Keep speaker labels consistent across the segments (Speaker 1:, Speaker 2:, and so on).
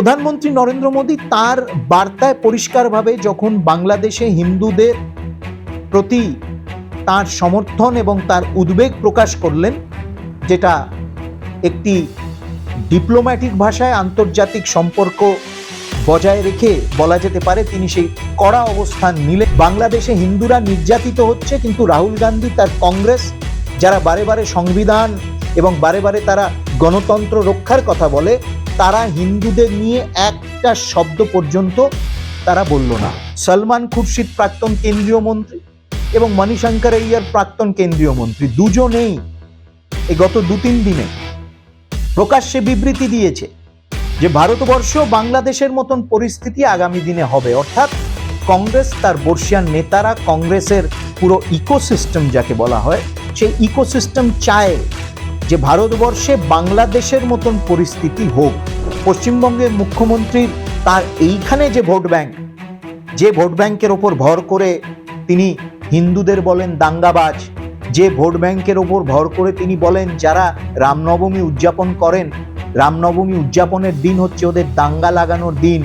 Speaker 1: প্রধানমন্ত্রী নরেন্দ্র মোদী তার বার্তায় পরিষ্কারভাবে যখন বাংলাদেশে হিন্দুদের প্রতি তার সমর্থন এবং তার উদ্বেগ প্রকাশ করলেন, যেটা একটি ডিপ্লোম্যাটিক ভাষায় আন্তর্জাতিক সম্পর্ক বজায় রেখে বলা যেতে পারে, তিনি সেই কড়া অবস্থান নিলেন। বাংলাদেশে হিন্দুরা নির্যাতিত হচ্ছে, কিন্তু রাহুল গান্ধী তার কংগ্রেস, যারা বারে বারে সংবিধান এবং বারে বারে তারা গণতন্ত্র রক্ষার কথা বলে তারা হিন্দুদের নিয়ে একটা শব্দ পর্যন্ত তারা বলল না। সলমান খুরশিদ প্রাক্তন কেন্দ্রীয় মন্ত্রী এবং মণিশঙ্কর আইয়ার প্রাক্তন কেন্দ্রীয় মন্ত্রী দুজনেই এই গত দু তিন দিনে প্রকাশ্যে বিবৃতি দিয়েছে যে ভারতবর্ষ বাংলাদেশের মতন পরিস্থিতি আগামী দিনে হবে। অর্থাৎ কংগ্রেস তার বর্ষিয়ান নেতারা কংগ্রেসের পুরো ইকোসিস্টেম যাকে বলা হয়, সেই ইকোসিস্টেম চায় যে ভারতবর্ষে বাংলাদেশের মতন পরিস্থিতি হোক, পশ্চিমবঙ্গের মুখ্যমন্ত্রীর তার এইখানে যে ভোট ব্যাংক, যে ভোট ব্যাংকের ওপর ভর করে তিনি হিন্দুদের বলেন দাঙ্গাবাজ, যে ভোট ব্যাংকের ওপর ভর করে তিনি বলেন যারা রামনবমী উদযাপন করেন, রামনবমী উদযাপনের দিন হচ্ছে ওদের দাঙ্গা লাগানোর দিন।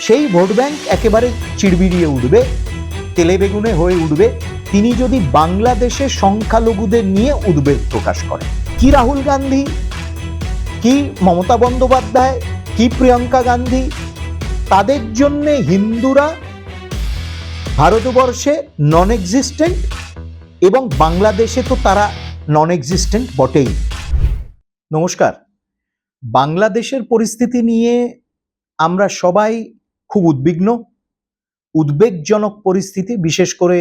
Speaker 1: সেই ভোট ব্যাংক একেবারে চিড়বিড়িয়ে উঠবে তেলে বেগুনে হয়ে উঠবে তিনি যদি বাংলাদেশে সংখ্যালঘুদের নিয়ে উদ্বেগ প্রকাশ করেন, কি রাহুল গান্ধী? কি মমতা বন্দ্যোপাধ্যায়? কি প্রিয়াঙ্কা গান্ধী? তাদের জন্যে হিন্দুরা ভারতবর্ষে নন এক্সিস্টেন্ট এবং বাংলাদেশে তো তারা নন এক্সিস্টেন্ট বটেই। নমস্কার। বাংলাদেশের পরিস্থিতি নিয়ে আমরা সবাই খুব উদ্বিগ্ন। উদ্বেগজনক পরিস্থিতি, বিশেষ করে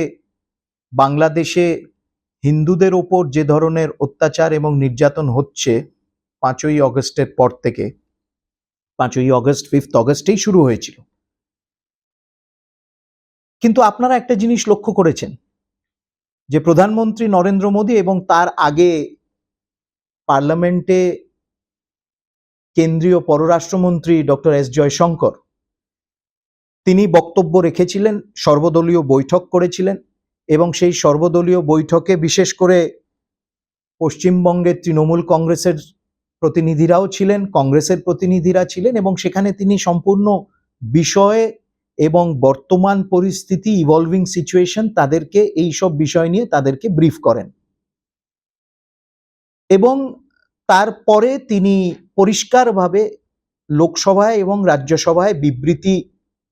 Speaker 1: বাংলাদেশে হিন্দুদের ওপর যে ধরনের অত্যাচার এবং নির্যাতন হচ্ছে পাঁচই অগস্টের পর থেকে, পাঁচই অগস্ট ফিফথ অগস্টেই শুরু হয়েছিল। কিন্তু আপনারা একটা জিনিস লক্ষ্য করেছেন, যে প্রধানমন্ত্রী নরেন্দ্র মোদী এবং তার আগে পার্লামেন্টে কেন্দ্রীয় পররাষ্ট্রমন্ত্রী ডক্টর এস জয়শঙ্কর, তিনি বক্তব্য রেখেছিলেন, সর্বদলীয় বৈঠক করেছিলেন এবং সেই সর্বদলীয় বৈঠকে বিশেষ করে পশ্চিমবঙ্গের তৃণমূল কংগ্রেসের প্রতিনিধিরাও ছিলেন, কংগ্রেসের প্রতিনিধিরা ছিলেন এবং সেখানে তিনি সম্পূর্ণ বিষয়ে এবং বর্তমান পরিস্থিতি ইভলভিং সিচুয়েশন তাদেরকে এই সব বিষয় নিয়ে তাদেরকে ব্রিফ করেন। এবং তারপরে তিনি পরিষ্কারভাবে লোকসভায় এবং রাজ্যসভায় বিবৃতি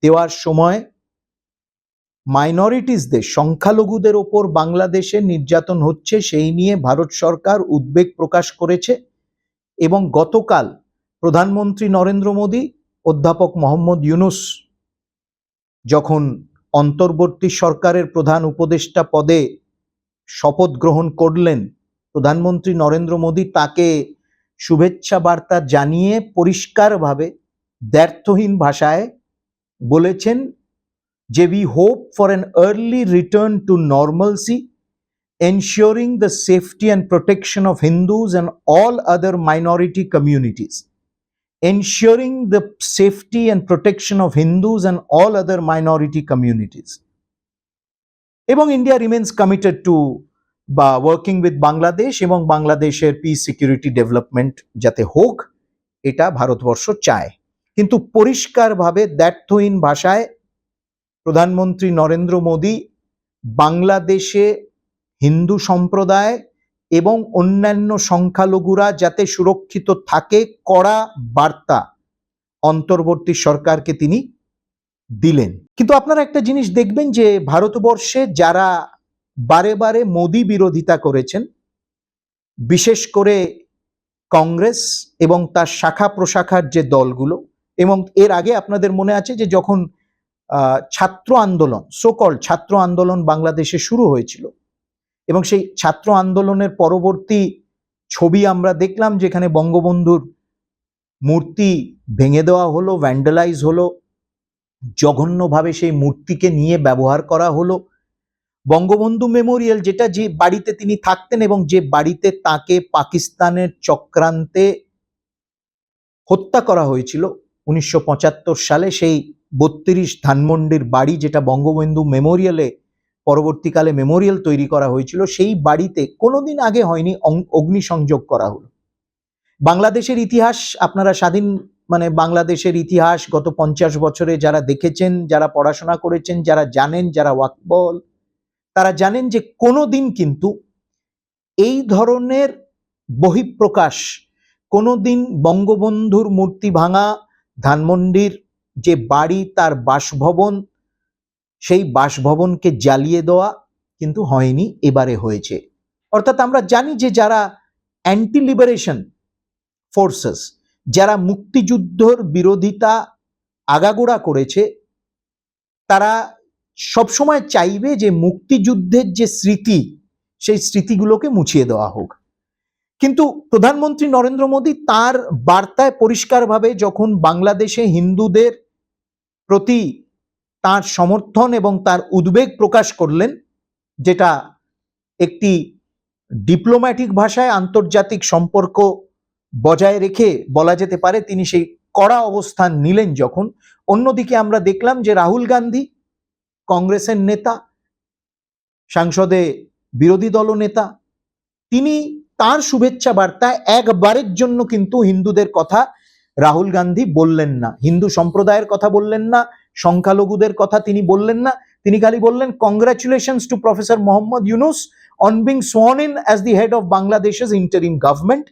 Speaker 1: দেওয়ার সময় মাইনরিটিসদের সংখ্যালঘুদের ওপর বাংলাদেশে নির্যাতন হচ্ছে, সেই নিয়ে ভারত সরকার উদ্বেগ প্রকাশ করেছে এবং গতকাল প্রধানমন্ত্রী নরেন্দ্র মোদী, অধ্যাপক মোহাম্মদ ইউনুস যখন অন্তর্বর্তী সরকারের প্রধান উপদেষ্টা পদে শপথ গ্রহণ করলেন, প্রধানমন্ত্রী নরেন্দ্র মোদী তাকে শুভেচ্ছা বার্তা জানিয়ে পরিষ্কারভাবে দ্ব্যর্থহীন ভাষায় বলেছেন যে we hope for an early return to normalcy ensuring the safety and protection of Hindus and all other minority communities ensuring the safety and protection of Hindus and all other minority communities এবং India remains committed to বা working with Bangladesh এবং বাংলাদেশের piece security development যাতে হোক এটা ভারতবর্ষ চায় কিন্তু পরিষ্কারভাবে দ্যার্থহীন ভাষায় প্রধানমন্ত্রী নরেন্দ্র মোদী বাংলাদেশে হিন্দু সম্প্রদায় এবং অন্যান্য সংখ্যালঘুরা যাতে সুরক্ষিত থাকে কড়া বার্তা অন্তর্বর্তী সরকারকে তিনি দিলেন। কিন্তু আপনারা একটা জিনিস দেখবেন যে ভারতবর্ষে যারা বারে বারে মোদি বিরোধিতা করেছেন, বিশেষ করে কংগ্রেস এবং তার শাখা প্রশাখার যে দলগুলো এবং এর আগে আপনাদের মনে আছে যে যখন ছাত্র আন্দোলন সোকল ছাত্র আন্দোলন বাংলাদেশে শুরু হয়েছিল। এবং সেই ছাত্র আন্দোলনের পরবর্তী ছবি আমরা দেখলাম যেখানে বঙ্গবন্ধুর মূর্তি ভেঙে দেওয়া হলো ভ্যান্ডালাইজ হলো, জঘন্যভাবে সেই মূর্তিকে নিয়ে ব্যবহার করা হলো। বঙ্গবন্ধু মেমোরিয়াল যেটা যে বাড়িতে তিনি থাকতেন এবং যে বাড়িতে তাকে পাকিস্তানের চক্রান্তে হত্যা করা হয়েছিল, উনিশশো পঁচাত্তর সালে সেই বত্রিশ ধানমন্ডির বাড়ি যেটা বঙ্গবন্ধু মেমোরিয়ালে, পরবর্তীকালে মেমোরিয়াল তৈরি করা হয়েছিল, সেই বাড়িতে কোনোদিন আগে হয়নি অগ্নিসংযোগ করা হলো। বাংলাদেশের ইতিহাস, আপনারা স্বাধীন মানে বাংলাদেশের ইতিহাস, গত পঞ্চাশ বছরে যারা দেখেছেন, যারা পড়াশোনা করেছেন, যারা জানেন, যারা ওয়াকবল, তারা জানেন যে কোনো দিন কিন্তু এই ধরনের বহিঃপ্রকাশ কোনো দিন বঙ্গবন্ধুর মূর্তি ভাঙা, ধানমন্ডির যে বাড়ি তার বাসভবন, সেই বাসভবনকে জ্বালিয়ে দেওয়া কিন্তু হয়নি, এবারে হয়েছে। অর্থাৎ আমরা জানি যে যারা অ্যান্টি লিবারেশন ফোর্সেস যারা মুক্তিযুদ্ধর বিরোধিতা আগাগোড়া করেছে, তারা সবসময় চাইবে যে মুক্তিযুদ্ধের যে স্মৃতি, সেই স্মৃতিগুলোকে মুছিয়ে দেওয়া হোক। কিন্তু প্রধানমন্ত্রী নরেন্দ্র মোদী তার বার্তায় পরিষ্কারভাবে যখন বাংলাদেশে হিন্দুদের প্রতি তার সমর্থন এবং তার উদ্বেগ প্রকাশ করলেন, যেটা একটি ডিপ্লোম্যাটিক ভাষায় আন্তর্জাতিক সম্পর্ক বজায় রেখে বলা যেতে পারে, তিনি সেই কড়া অবস্থান নিলেন যখন। অন্যদিকে আমরা দেখলাম যে রাহুল গান্ধী, কংগ্রেসের নেতা, সাংসদে বিরোধী দল নেতা, তিনি তার শুভেচ্ছা বার্তায় একবারের জন্য কিন্তু হিন্দুদের কথা রাহুল গান্ধী বললেন না। হিন্দু সম্প্রদায়ের কথা বললেন না, সংখ্যালঘুদের কথা তিনি বললেন না। তিনি খালি বললেন congratulations to professor Mohammad Yunus on being sworn in as the head of বাংলাদেশের interim government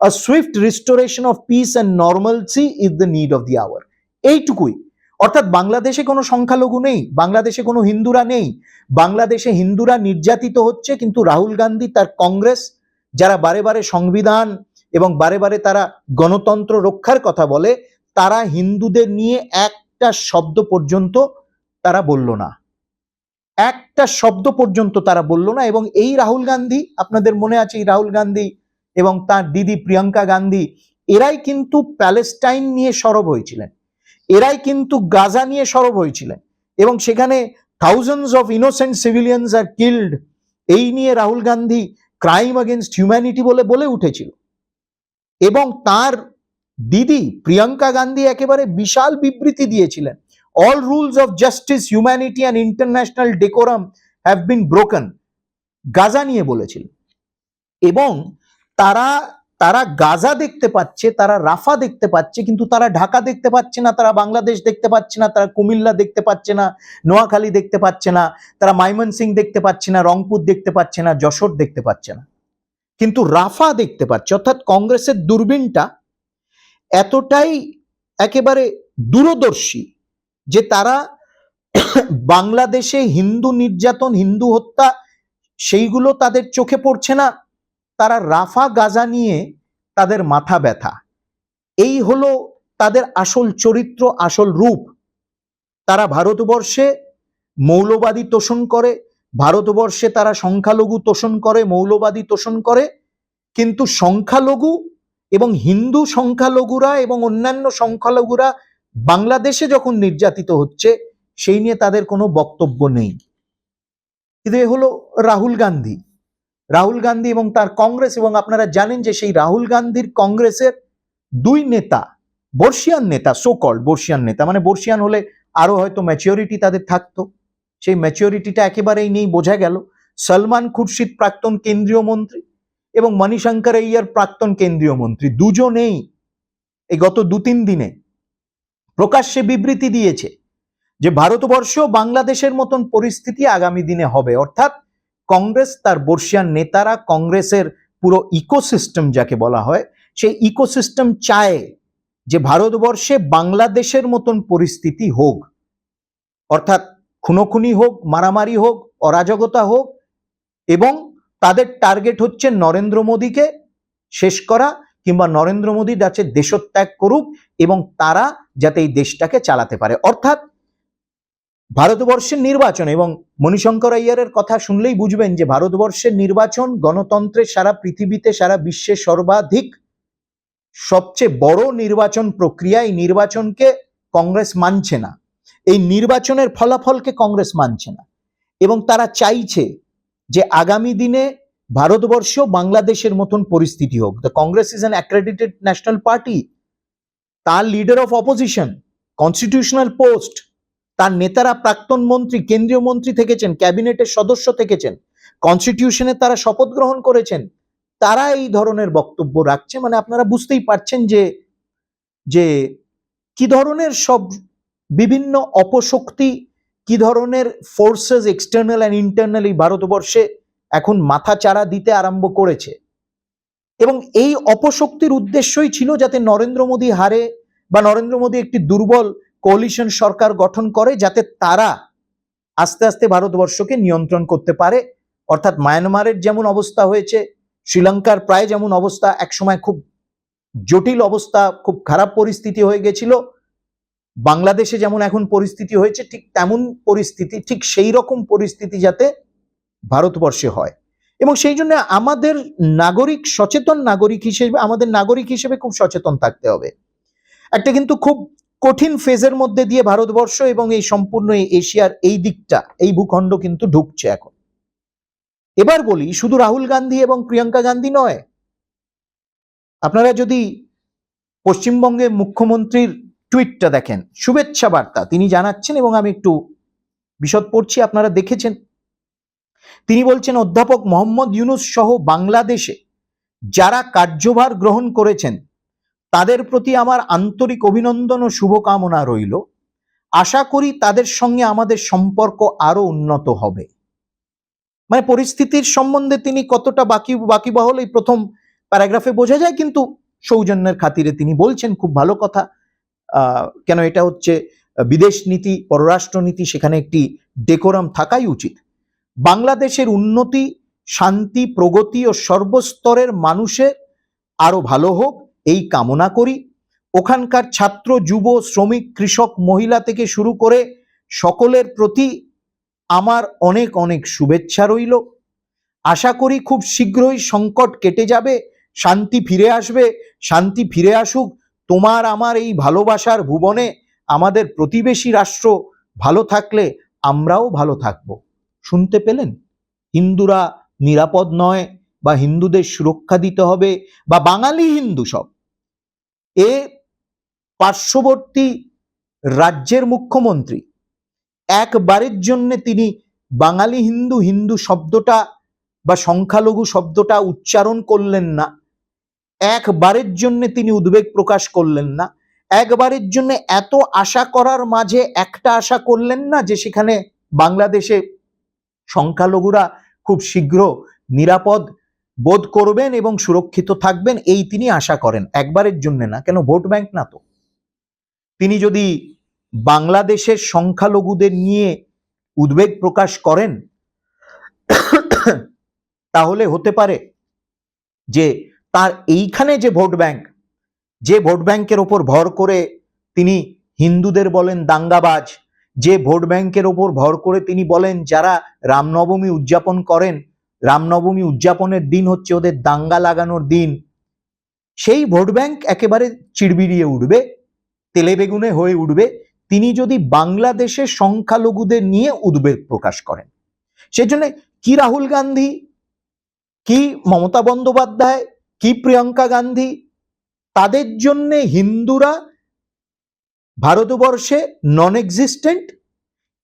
Speaker 1: a swift restoration of peace and normalcy is the need of the hour এইটুকুই। অর্থাৎ বাংলাদেশে কোনো সংখ্যালঘু নেই, বাংলাদেশে কোনো হিন্দুরা নেই। বাংলাদেশে হিন্দুরা নির্যাতিত হচ্ছে, কিন্তু রাহুল গান্ধী তার কংগ্রেস, যারা বারে বারে সংবিধান এবং বারে বারে তারা গণতন্ত্র রক্ষার কথা বলে, তারা হিন্দুদের নিয়ে একটা শব্দ পর্যন্ত তারা বলল না। একটা শব্দ পর্যন্ত তারা বলল না এবং এই রাহুল গান্ধী, আপনাদের মনে আছে এই রাহুল গান্ধী এবং তার দিদি প্রিয়াঙ্কা গান্ধী, এরাই কিন্তু প্যালেস্টাইন নিয়ে সরব হয়েছিলেন। এরাই কিন্তু গাজা নিয়ে সরব হয়েছিলেন এবং সেখানে thousands of innocent civilians are killed এই নিয়ে Rahul Gandhi crime against humanity বলে বলে উঠেছিল। এবং তার দিদি প্রিয়াঙ্কা গান্ধী একেবারে বিশাল বিবৃতি দিয়েছিলেন all rules of justice humanity and international decorum have been broken Gaza নিয়ে বলেছিলেন। এবং তারা তারা গাজা দেখতে পাচ্ছে, তারা রাফা দেখতে পাচ্ছে, কিন্তু তারা ঢাকা দেখতে পাচ্ছে না, তারা বাংলাদেশ দেখতে পাচ্ছে না, তারা কুমিল্লা দেখতে পাচ্ছে না, নোয়াখালী দেখতে পাচ্ছে না, তারা মাইমনসিং দেখতে পাচ্ছে না, রংপুর দেখতে পাচ্ছে না, যশোর দেখতে পাচ্ছে না। কিন্তু রাফা দেখতে পাচ্ছে, অর্থাৎ কংগ্রেসের দূরবীনটা এতটাই একেবারে দূরদর্শী যে তারা বাংলাদেশে হিন্দু নির্যাতন, হিন্দু হত্যা সেইগুলো তাদের চোখে পড়ছে না। তারা রাফা, গাজা নিয়ে তাদের মাথা ব্যথা। এই হলো তাদের আসল চরিত্র, আসল রূপ। তারা ভারতবর্ষে মৌলবাদী তোষণ করে ভারতবর্ষে তারা সংখ্যালঘু তোষণ করে, মৌলবাদী তোষণ করে, কিন্তু সংখ্যালঘু এবং হিন্দু সংখ্যালঘুরা এবং অন্যান্য সংখ্যালঘুরা বাংলাদেশে যখন নির্যাতিত হচ্ছে, সেই নিয়ে তাদের কোনো বক্তব্য নেই। কিন্তু এ হলো রাহুল গান্ধী। রাহুল গান্ধী এবং তার কংগ্রেস এবং আপনারা জানেন যে সেই রাহুল গান্ধীর কংগ্রেসের দুই নেতা, বর্ষিয়ান নেতা সোকল বর্ষিয়ান নেতা মানে বর্ষিয়ান হলে আরও হয়তো ম্যাচিওরিটি তাদের থাকতো। সেই ম্যাচিওরিটিটা একেবারেই নেই, বোঝা গেল। সলমান খুরশিদ প্রাক্তন কেন্দ্রীয় মন্ত্রী এবং মণিশঙ্কর আইয়ার প্রাক্তন কেন্দ্রীয় মন্ত্রী দুজনেই এই গত দু তিন দিনে প্রকাশ্যে বিবৃতি দিয়েছে যে ভারতবর্ষ বাংলাদেশের মতন পরিস্থিতি আগামী দিনে হবে। অর্থাৎ কংগ্রেস তার বর্ষিয়ান নেতারা কংগ্রেসের পুরো ইকোসিস্টেম যাকে বলা হয়, সেই ইকোসিস্টেম চায় যে ভারতবর্ষে বাংলাদেশের মতন পরিস্থিতি হোক। অর্থাৎ খুনোখুনি হোক, মারামারি হোক, অরাজকতা হোক এবং তাদের টার্গেট হচ্ছে নরেন্দ্র মোদীকে শেষ করা কিংবা নরেন্দ্র মোদী যাতে দেশত্যাগ করুক এবং তারা যাতে এই দেশটাকে চালাতে পারে। অর্থাৎ ভারতবর্ষের নির্বাচন এবং মণিশঙ্কর আইয়ারের কথা শুনলেই বুঝবেন যে ভারতবর্ষের নির্বাচন গণতন্ত্রের সারা পৃথিবীতে সারা বিশ্বে সর্বাধিক সবচেয়ে বড় নির্বাচন প্রক্রিয়া, এই নির্বাচনকে কংগ্রেস মানছে না। এই নির্বাচনের ফলাফলকে কংগ্রেস মানছে না। এবং তারা চাইছে যে আগামী দিনে ভারতবর্ষ বাংলাদেশের মতন পরিস্থিতি হোক। The Congress is an accredited national party তার leader of opposition constitutional post তার নেতারা প্রাক্তন মন্ত্রী, কেন্দ্রীয় মন্ত্রী থেকেছেন, ক্যাবিনেটের সদস্য থেকেছেন কনস্টিটিউশনে তারা শপথ গ্রহণ করেছেন। তারা এই ধরনের বক্তব্য রাখছে মানে আপনারা বুঝতেই পারছেন যে যে কি ধরনের সব বিভিন্ন অপশক্তি কি ধরনের ফোর্সেস এক্সটার্নাল অ্যান্ড ইন্টারনাল এই ভারতবর্ষে এখন মাথা চাড়া দিতে আরম্ভ করেছে? এবং এই অপশক্তির উদ্দেশ্যই ছিল যাতে নরেন্দ্র মোদী হারে বা নরেন্দ্র মোদী একটি দুর্বল কোলিশন সরকার গঠন করে যাতে তারা আস্তে আস্তে ভারতবর্ষকে নিয়ন্ত্রণ করতে পারে। অর্থাৎ মায়ানমারের যেমন অবস্থা হয়েছে, শ্রীলঙ্কার প্রায় যেমন অবস্থা, একসময় খুব জটিল অবস্থা, খুব খারাপ পরিস্থিতি হয়ে গেছিল। বাংলাদেশে যেমন এখন পরিস্থিতি হয়েছে, ঠিক তেমন পরিস্থিতি, ঠিক সেই রকম পরিস্থিতি যাতে ভারতবর্ষে হয়। এবং সেই জন্য আমাদের নাগরিক, সচেতন নাগরিক হিসেবে, আমাদের নাগরিক হিসেবে খুব সচেতন থাকতে হবে। একটা কিন্তু খুব কঠিন ফেজের মধ্যে দিয়ে ভারতবর্ষ এবং এই সম্পূর্ণ এশিয়ার এই দিকটা, এই ভূখণ্ড কিন্তু ঢুকছে এখন। এবার বলি, শুধু রাহুল গান্ধী এবং প্রিয়াঙ্কা গান্ধী নয়, আপনারা যদি পশ্চিমবঙ্গে মুখ্যমন্ত্রীর টুইটটা দেখেন, শুভেচ্ছা বার্তা, তিনি জানাচ্ছেন এবং আমি একটু বিশদ পড়ছি, আপনারা দেখেছেন। তিনি বলছেন, অধ্যাপক মোহাম্মদ ইউনুস সহ বাংলাদেশে যারা কার্যভার গ্রহণ করেছেন, তাদের প্রতি আমার আন্তরিক অভিনন্দন ও শুভকামনা রইল। আশা করি তাদের সঙ্গে আমাদের সম্পর্ক আরও উন্নত হবে। মানে পরিস্থিতির সম্বন্ধে তিনি কতটা বাকি, বাকিবাহল এই প্রথম প্যারাগ্রাফে বোঝা যায়, কিন্তু সৌজন্যের খাতিরে তিনি বলছেন, খুব ভালো কথা। কেন এটা হচ্ছে বিদেশ নীতি, পররাষ্ট্র নীতি, সেখানে একটি ডেকোরাম থাকাই উচিত। বাংলাদেশের উন্নতি, শান্তি, প্রগতি ও সর্বস্তরের মানুষের আরও ভালো হোক, এই কামনা করি। ওখানকার ছাত্র, যুব, শ্রমিক, কৃষক, মহিলা থেকে শুরু করে সকলের প্রতি আমার অনেক অনেক শুভেচ্ছা রইল। আশা করি খুব শীঘ্রই সংকট কেটে যাবে, শান্তি ফিরে আসবে, শান্তি ফিরে আসুক। তোমার আমার এই ভালোবাসার ভুবনে আমাদের প্রতিবেশী রাষ্ট্র ভালো থাকলে আমরাও ভালো থাকব। শুনতে পেলেন? হিন্দুরা নিরাপদ নয় বা হিন্দুদের সুরক্ষা দিতে হবে বা বাঙালি হিন্দু সব। এ পার্শ্ববর্তী রাজ্যের মুখ্যমন্ত্রী। একবারের জন্য তিনি বাঙালি হিন্দু হিন্দু শব্দটা বা সংখ্যালঘু শব্দটা উচ্চারণ করলেন না। একবারের জন্য তিনি উদ্বেগ প্রকাশ করলেন না। একবারের জন্য এত আশা করার মাঝে একটা আশা করলেন না যে সেখানে বাংলাদেশে সংখ্যালঘুরা খুব শীঘ্র নিরাপদ বোধ করবেন এবং সুরক্ষিত থাকবেন, এই তিনি আশা করেন। একবারের জন্য না, কেন? ভোট ব্যাংক না তো। তিনি যদি বাংলাদেশের সংখ্যালঘুদের নিয়ে উদ্বেগ প্রকাশ করেন, তাহলে হতে পারে যে তার এইখানে যে ভোট ব্যাংক, যে ভোট ব্যাংকের ওপর ভর করে তিনি হিন্দুদের বলেন দাঙ্গাবাজ, যে ভোট ব্যাংকের ওপর ভর করে তিনি বলেন যারা রামনবমী উদযাপন করেন, রামনবমী উদযাপনের দিন হচ্ছে ওদের দাঙ্গা লাগানোর দিন। সেই ভোট ব্যাংক একেবারে চিড়বিড়িয়ে উঠবে, তেলে বেগুনে হয়ে উঠবে। তিনি যদি বাংলাদেশের সংখ্যালঘুদের নিয়ে উদ্বেগ প্রকাশ করেন সেই জন্য কি রাহুল গান্ধী, কি মমতা বন্দ্যোপাধ্যায় কি প্রিয়াঙ্কা গান্ধী? তাদের জন্য হিন্দুরা ভারতবর্ষে নন এক্সিস্টেন্ট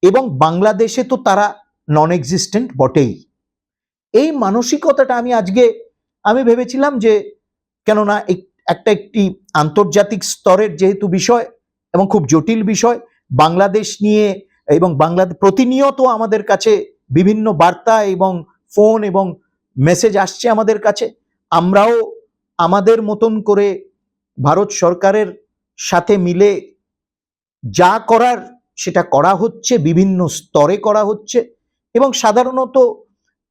Speaker 1: এবং বাংলাদেশে তো তারা নন এক্সিস্টেন্ট বটেই। এই মানসিকতাটা আমি আজকে আমি ভেবেছিলাম যে কেননা এক- একটা একটি আন্তর্জাতিক স্তরের যেহেতু বিষয় এবং খুব জটিল বিষয়, বাংলাদেশ নিয়ে এবং বাংলাদেশ প্রতিনিয়ত আমাদের কাছে বিভিন্ন বার্তা এবং ফোন এবং মেসেজ আসছে আমাদের কাছে। আমরাও আমাদের মতন করে ভারত সরকারের সাথে মিলে যা করার সেটা করা হচ্ছে, বিভিন্ন স্তরে করা হচ্ছে এবং সাধারণত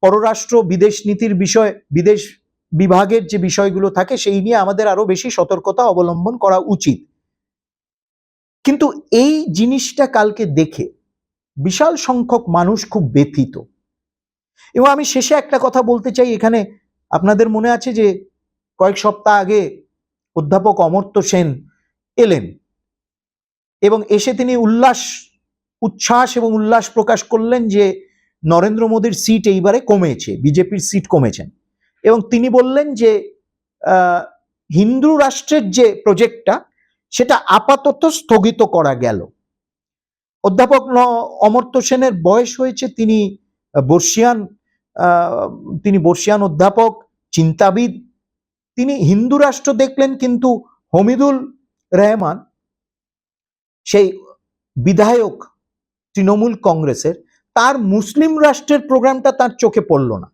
Speaker 1: পররাষ্ট্র, বিদেশ নীতির বিষয়, বিদেশ বিভাগের যে বিষয়গুলো থাকে সেই নিয়ে আমাদের আরও বেশি সতর্কতা অবলম্বন করা উচিত। কিন্তু এই জিনিসটা কালকে দেখে বিশাল সংখ্যক মানুষ খুব ব্যথিত। এবং আমি শেষে একটা কথা বলতে চাই, এখানে আপনাদের মনে আছে যে কয়েক সপ্তাহ আগে অধ্যাপক অমর্ত্য সেন এলেন এবং এসে তিনি উল্লাস, উচ্ছ্বাস এবং উল্লাস প্রকাশ করলেন যে নরেন্দ্র মোদীর সিট এইবারে কমেছে, বিজেপির সিট কমেছেন। এবং তিনি বললেন যে হিন্দু রাষ্ট্রের যে প্রজেক্টটা সেটা আপাতত স্থগিত করা গেল। অধ্যাপক অমর্ত্য সেনের বয়স হয়েছে তিনি বর্ষিয়ান তিনি বর্ষিয়ান অধ্যাপক। চিন্তাবিদ। তিনি হিন্দু রাষ্ট্র দেখলেন কিন্তু হমিদুল রহমান, সেই বিধায়ক তৃণমূল কংগ্রেসের, তার মুসলিম রাষ্ট্রের প্রোগ্রামটা তার চোখে পড়ল না।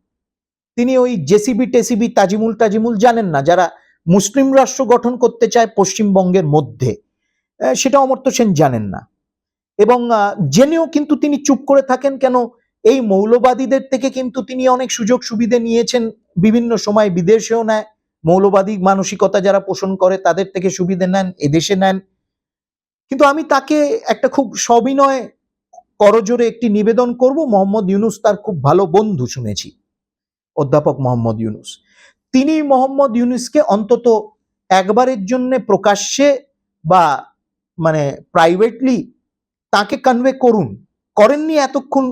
Speaker 1: তিনি ওই জেসিবি টেসিবি তাজিমুল তাজিমুল জানেন না, যারা মুসলিম রাষ্ট্র গঠন করতে চায় পশ্চিমবঙ্গের মধ্যে। সেটা অমর্ত্য সেন জানেন না। এবং জেনেও কিন্তু তিনি চুপ করে থাকেন কেন এই মৌলবাদীদের থেকে কিন্তু তিনি অনেক সুযোগ সুবিধে নিয়েছেন বিভিন্ন সময় বিদেশেও নেয়। মৌলবাদী মানসিকতা যারা পোষণ করে, তাদের থেকে সুবিধে নেন, এদেশে নেন। কিন্তু আমি তাকে একটা খুব সবিনয়, করজোরে একটি নিবেদন করব। মোহাম্মদ ইউনুস তার খুব ভালো বন্ধু শুনেছি, অধ্যাপক মোহাম্মদ ইউনুস। তিনি মোহাম্মদ ইউনুসকে অন্তত একবারের জন্য প্রকাশ্যে বা মানে প্রাইভেটলি তাকে কনভে করুন। করেননি এতক্ষণ,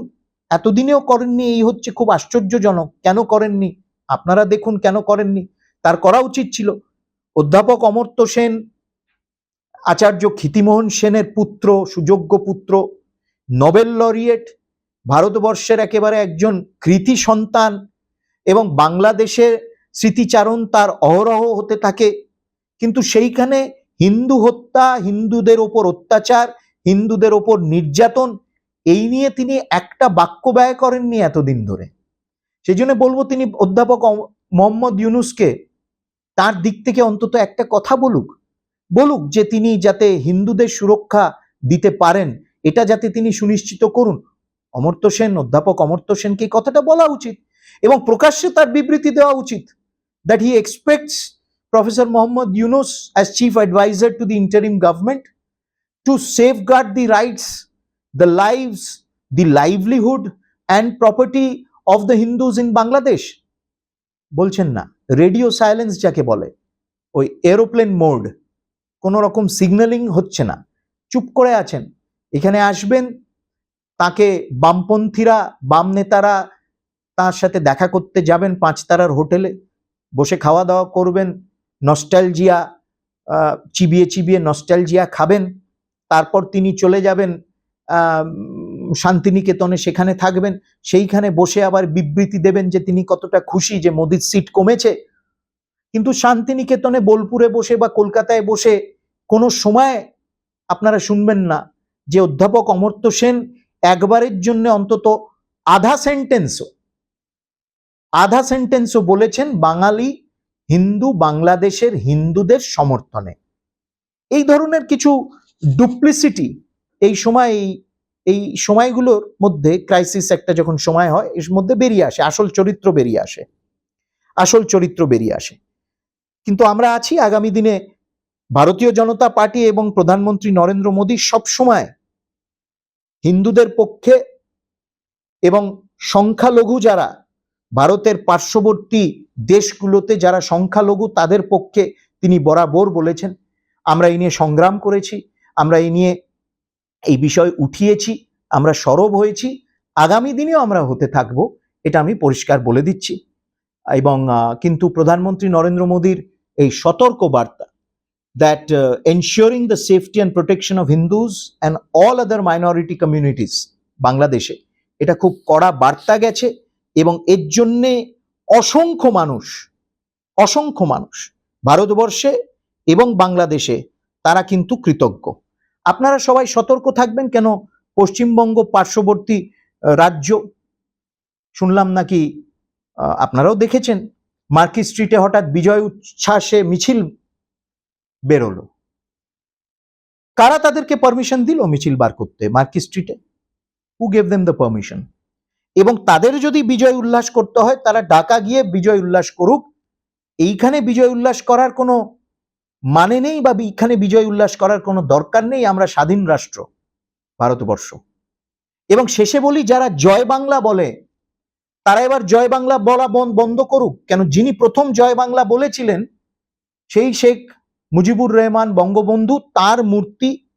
Speaker 1: এতদিনেও করেননি, এই হচ্ছে খুব আশ্চর্যজনক। কেন করেননি? আপনারা দেখুন কেন করেননি? তার করা উচিত ছিল। অধ্যাপক অমর্ত্য সেন, আচার্য ক্ষিতিমোহন সেনের পুত্র, সুযোগ্য পুত্র, নোবেল লরিয়েট, ভারতবর্ষের একেবারে একজন কৃতি সন্তান এবং বাংলাদেশের স্মৃতিচারণ তার অহরহ হতে থাকে। কিন্তু সেইখানে হিন্দু হত্যা, হিন্দুদের ওপর অত্যাচার, হিন্দুদের ওপর নির্যাতন, এই নিয়ে তিনি একটা বাক্য ব্যয় করেননি এতদিন ধরে। সেই জন্য বলব তিনি অধ্যাপক মোহাম্মদ ইউনুসকে তার দিক থেকে অন্তত একটা কথা বলুক। বলুক যে তিনি যাতে হিন্দুদের সুরক্ষা দিতে পারেন, এটা যাতে তিনি সুনিশ্চিত করুন। অমর্ত্য সেন, অধ্যাপক অমর্ত্য সেনকে কথাটা বলা উচিত এবং প্রকাশ্যে তার বিবৃতি দেওয়া উচিত that he expects professor Mohammad Yunus as chief adviser to the interim government to safeguard the rights the lives the livelihood and property of the Hindus in Bangladesh বলছেন না। রেডিও সাইলেন্স যাকে বলে, ওই এরোপ্লেন মোড কোনো রকম signalling হচ্ছে না। চুপ করে আছেন। এখানে আসবেন, তাকে বামপন্থীরা, বাম নেতারা, তার সাথে দেখা করতে যাবেন পাঁচতারার হোটেলে বসে খাওয়া দাওয়া করবেন নস্টালজিয়া চিবিয়ে চিবিয়ে নস্টালজিয়া খাবেন। তারপর তিনি চলে যাবেন শান্তিনিকেতনে সেখানে থাকবেন, সেইখানে বসে আবার বিবৃতি দেবেন যে তিনি কতটা খুশি যে মোদির সিট কমেছে। কিন্তু শান্তিনিকেতনে বোলপুরে বসে বা কলকাতায় বসে কোনো সময় আপনারা শুনবেন না যে অধ্যাপক অমর্ত্য সেন একবারের জন্য অন্তত আধা সেন্টেন্সও আধা সেন্টেন্সও বলেছেন বাঙালি হিন্দু বাংলাদেশের হিন্দুদের সমর্থনে। এই ধরনের কিছু ডুপ্লিসিটি এই সময় এই- এই সময়গুলোর মধ্যে ক্রাইসিস একটা যখন সময় হয়, এর মধ্যে বেরিয়ে আসে, আসল চরিত্র বেরিয়ে আসে। আসল চরিত্র বেরিয়ে আসে। কিন্তু আমরা আছি আগামী দিনে ভারতীয় জনতা পার্টি এবং প্রধানমন্ত্রী নরেন্দ্র মোদী সবসময় হিন্দুদের পক্ষে এবং সংখ্যালঘু যারা ভারতের পার্শ্ববর্তী দেশগুলোতে যারা সংখ্যালঘু তাদের পক্ষে তিনি বরাবর বলেছেন, আমরা এই নিয়ে সংগ্রাম করেছি, আমরা এই নিয়ে এই বিষয় উঠিয়েছি, আমরা সরব হয়েছি, আগামী দিনেও আমরা হতে থাকব, এটা আমি পরিষ্কার বলে দিচ্ছি। এবং কিন্তু প্রধানমন্ত্রী নরেন্দ্র মোদীর এই সতর্ক বার্তা that ensuring the safety and protection of Hindus and all other minority communities বাংলাদেশে এটা খুব কড়া বার্তা গেছে এবং এর জন্যে অসংখ্য মানুষ অসংখ্য মানুষ ভারতবর্ষে এবং বাংলাদেশে তারা কিন্তু কৃতজ্ঞ। আপনারা সবাই সতর্ক থাকবেন কেন? পশ্চিমবঙ্গ পার্শ্ববর্তী রাজ্য। শুনলাম নাকি আপনারাও দেখেছেন মার্কি স্ট্রিটে হঠাৎ বিজয় উচ্ছ্বাসে মিছিল বেরোলো। কারা তাদেরকে পারমিশন দিল মিছিল বার করতে? মার্কি স্ট্রিটে? Who gave them the permission এবং তাদের যদি বিজয় উল্লাস করতে হয়, তারা ঢাকা গিয়ে বিজয় উল্লাস করুক। এইখানে বিজয় উল্লাস করার কোনো মানে নেই বা এখানে বিজয় উল্লাস করার কোনো দরকার নেই, আমরা স্বাধীন রাষ্ট্র, ভারতবর্ষ। এবং শেষে বলি, যারা জয় বাংলা বলে, তারা এবার জয় বাংলা বলা বন- বন্ধ করুক। কেন? যিনি প্রথম জয় বাংলা বলেছিলেন, সেই শেখ মুজিবুর রহমান বঙ্গবন্ধু, তার মূর্তি,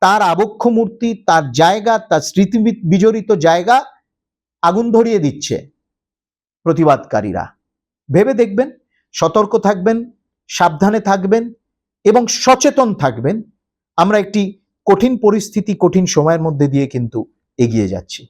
Speaker 1: তার আবক্ষ মূর্তি, তার জায়গা, তার স্মৃতি বিজড়িত জায়গা আগুন ধরিয়ে দিচ্ছে প্রতিবাদকারীরা। ভেবে দেখবেন, সতর্ক থাকবেন সাবধানে থাকবেন এবং সচেতন থাকবেন। আমরা একটি কঠিন পরিস্থিতি কঠিন সময়ের মধ্যে দিয়ে কিন্তু এগিয়ে যাচ্ছি।